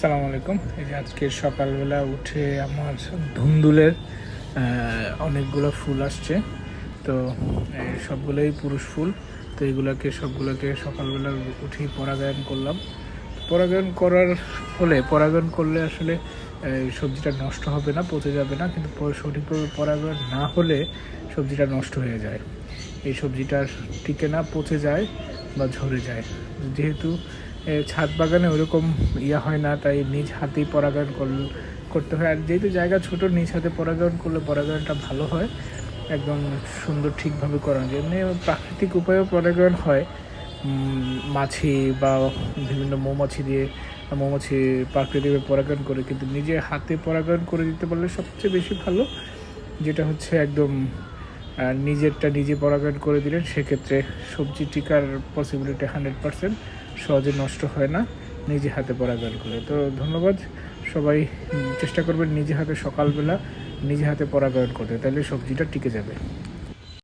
সালাম আলাইকুম। এই যে আজকে সকালবেলা উঠে আমার ধুন্দুলের অনেকগুলো ফুল আসছে। তো সবগুলোই পুরুষ ফুল। তো এগুলোকে, সবগুলোকে সকালবেলা উঠেই পরাগায়ন করলাম। পরাগায়ন করার ফলে, পরাগায়ন করলে আসলে সবজিটা নষ্ট হবে না, পচে যাবে না। কিন্তু সঠিকভাবে পরাগায়ন না হলে সবজিটা নষ্ট হয়ে যায়। এই সবজিটা টিকে না, পচে যায় বা ঝরে যায়। যেহেতু ছাদ বাগানে ওরকম ইয়ে হয় না, তাই নিজ হাতেই পরাগায়ন করল- করতে হয়। আর যেহেতু জায়গা ছোট, নিজ হাতে পরাগায়ন করলে পরাগায়নটা ভালো হয়, একদম সুন্দর ঠিকভাবে করা যায়। এমনি প্রাকৃতিক উপায়েও পরাগায়ন হয়। মাছি বা বিভিন্ন মৌমাছি দিয়ে, মৌমাছি প্রাকৃতিকভাবে পরাগায়ন করে, কিন্তু নিজে হাতে পরাগায়ন করে দিতে পারলে সবচেয়ে বেশি ভালো, যেটা হচ্ছে একদম নিজেরটা নিজে পরাগায়ন করে দিলেন, সেক্ষেত্রে সবজি টিকার পসিবিলিটি হান্ড্রেড পার্সেন্ট সহজে নষ্ট হয় না, নিজে হাতে পরাগায়ন করে তো ধন্যবাদ, সবাই চেষ্টা করবেন নিজে হাতে সকালবেলা নিজে হাতে পরাগায়ন করতে, তাহলে সবজিটা টিকে যাবে।